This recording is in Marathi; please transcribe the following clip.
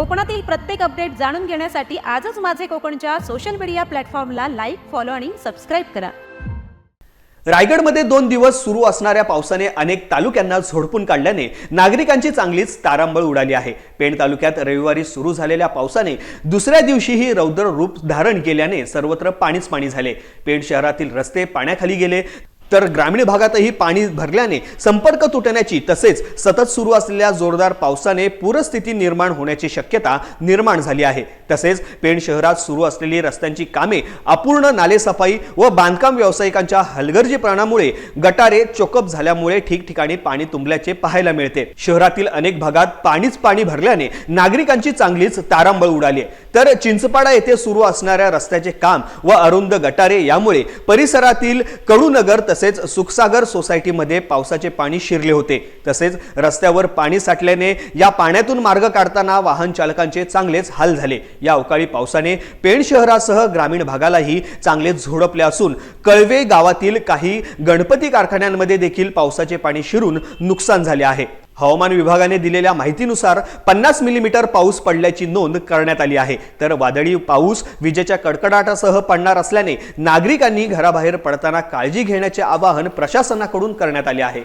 कोकणातील प्रत्येक अपडेट जाणून घेण्यासाठी आजच माझे कोकणच्या सोशल मीडिया प्लॅटफॉर्मला लाईक फॉलो आणि सबस्क्राईब करा. रायगडमध्ये दोन दिवस सुरू असणाऱ्या पावसाने अनेक तालुक्यांना झोडपून काढल्याने नागरिकांची चांगलीच तारांबळ उडाली आहे. पेण तालुक्यात रविवारी सुरू झालेल्या पावसाने दुसऱ्या दिवशीही रौद्र रूप धारण केल्याने सर्वत्र पाणीच पाणी झाले. पेण शहरातील रस्ते पाण्याखाली गेले. तर ग्रामीण भागातही पाणी भरल्याने संपर्क तुटण्याची तसेच सतत सुरू असलेल्या जोरदार पावसाने पूरस्थिती निर्माण होण्याची शक्यता निर्माण झाली आहे. तसेच पेण शहरात सुरू असलेली रस्त्यांची कामे अपूर्ण नालेसफाई व बांधकाम व्यावसायिकांच्या हलगर्जीपणामुळे गटारे चोकप झाल्यामुळे ठिकठिकाणी पाणी तुंबल्याचे पाहायला मिळते. शहरातील अनेक भागात पाणीच पाणी भरल्याने नागरिकांची चांगलीच तारांबळ उडाली तर चिंचपाडा येथे सुरू असणाऱ्या रस्त्याचे काम व अरुंद गटारे यामुळे परिसरातील कडूनगर तसेच तसेच सुखसागर सोसायटीमध्ये पावसाचे पाणी शिरले होते. तसेच रस्त्यावर पाणी साठल्याने या पाण्यातून मार्ग काढताना वाहन चालकांचे चांगलेच हाल झाले. या अवकाळी पावसाने पेण शहरासह ग्रामीण भागालाही चांगले झोडपले असून कळवे गावातील काही गणपती कारखान्यांमध्ये देखील पावसाचे पाणी शिरून नुकसान झाले आहे. हवामान विभागाने दिलेल्या माहितीनुसार पन्नास मिलीमीटर पाऊस पडल्याची नोंद करण्यात आली आहे तर वादळी पाऊस विजेच्या कडकडाटासह पडणार असल्याने नागरिकांनी घराबाहेर पडताना काळजी घेण्याचे आवाहन प्रशासनाकडून करण्यात आले आहे